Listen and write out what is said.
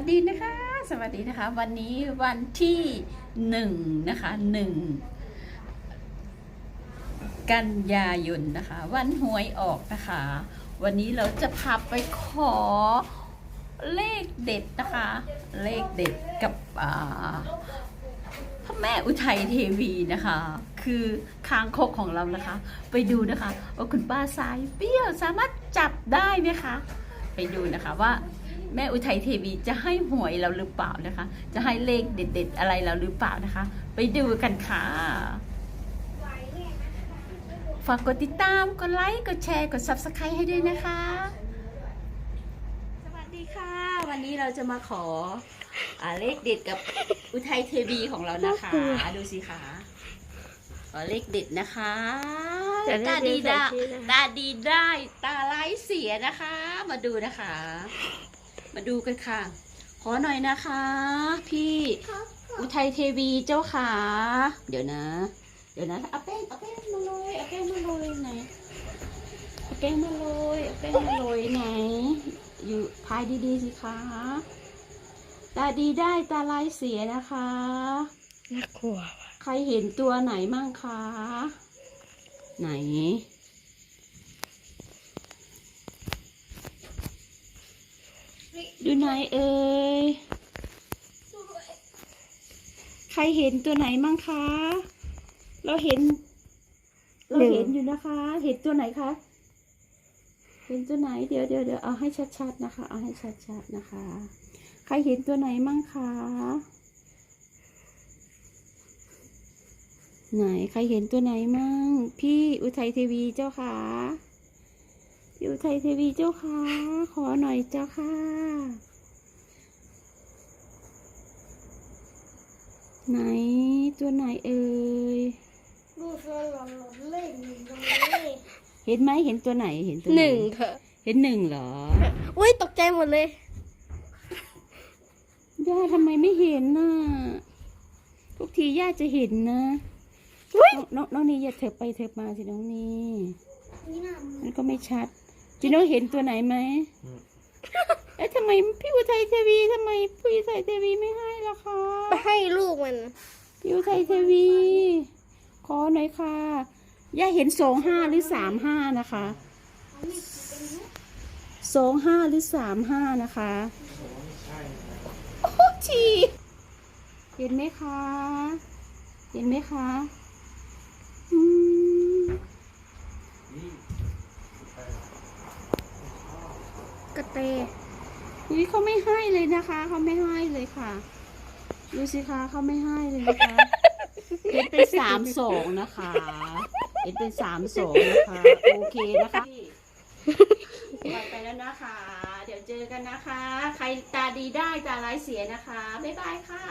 วัสดีนะคะ วันนี้วันที่หนึ่งนะคะหนึ่งกันยายนนะคะ วันหวยออกนะคะ วันนี้เราจะพาไปขอเลขเด็ดนะคะ เลขเด็ดกับอ่าพระแม่อุทัยเทวีนะคะ คือคางคกของเรานะคะ ไปดูนะคะว่าคุณป้าสายเปรี้ยวสามารถจับได้ไหมคะ ไปดูนะคะว่า แม่อุทัยเทวีจะให้หวยเราหรือเปล่านะคะ จะให้เลขเด็ด ๆ อะไรเราหรือเปล่านะคะ ไปดูกันค่ะ ฝากกดติดตาม กดไลค์ กดแชร์ กด subscribe ให้ด้วยนะคะ สวัสดีค่ะ วันนี้เราจะมาขออาเลขเด็ดกับอุทัยเทวีของเรานะคะ ดูสิคะขอเลขเด็ดนะคะแต่เลตาขเด็ดีดได้ใส่ชื่อนะคะตาดีได้ ตาไร้ายเสียนะคะ มาดูนะคะ มาดูกันค่ะ ขอหน่อยนะคะ พี่อุทัยเทวีเจ้าขาเดี๋ยวนะ เดี๋ยวนะเอาแป้งเอาแป้งมาโรยเอาแป้งมาโรยไหนเอาแป้งมาโรยเอาแป้งมาโรยไหน อยู่พายดีๆสิคะตาดีได้ตาลายเสียนะคะน่ากลัวใครเห็นตัวไหนมั่งคะ ไหน ดูไหนเอ่ย ใครเห็นตัวไหนมั่งคะ เราเห็น เราเห็นอยู่นะคะ เห็นตัวไหนคะ เห็นตัวไหน เดี๋ยวเดี๋ยวเดี๋ยวเอาให้ชัดๆนะคะ เอาให้ชัดๆนะคะ ใครเห็นตัวไหนมั่งคะ ไหนใครเห็นตัวไหนมั่ง พี่อุทัยเทวีเจ้าค่ะ พี่อุทัยเทวีเจ้าค่ะ ขอหน่อยเจ้าค่ะ ไหนตัวไหนเอ่ยดูสลอนเล่นตรงนี้เห็นไหมเห็นตัวไหนเห็นตัวไหนึ่งเถอะเห็นหนึ่งเหรอ อุ้ยตกใจหมดเลยย่าทำไมไม่เห็นน่ะทุกทีย่าจะเห็นนะอุ๊ยน้องน้องนี่อย่าเถิบไปเถิบมาสิน้องนี่นี่นะมันก็ไม่ชัด จีโน่เห็นตัวไหนไหมเอ๊ะทำไมพี่อุทัยเทวีทำไมพี่อุทัยเทวีไม่ให้ล่ะคะไปให้ลูกมัน พี่อุทัยเทวี ขอหน่อยค่ะ ย่าเห็นสองห้าหรือสามห้านะคะสองห้าหรือสามห้านะคะโอ้ทีเห็นไหมคะ เห็นไหมคะอืม กระเตอุ้ยเขาไม่ให้เลยนะคะเขาไม่ให้เลยค่ะ ดูสิคะเขาไม่ให้เลยนะคะเห็นเป็นสามสองนะคะเห็นเป็นสามสองนะคะ โอเคนะคะหมดไปแล้วนะคะ เดี๋ยวเจอกันนะคะ ใครตาดีได้ตาร้ายเสียนะคะ บ๊ายบายค่ะ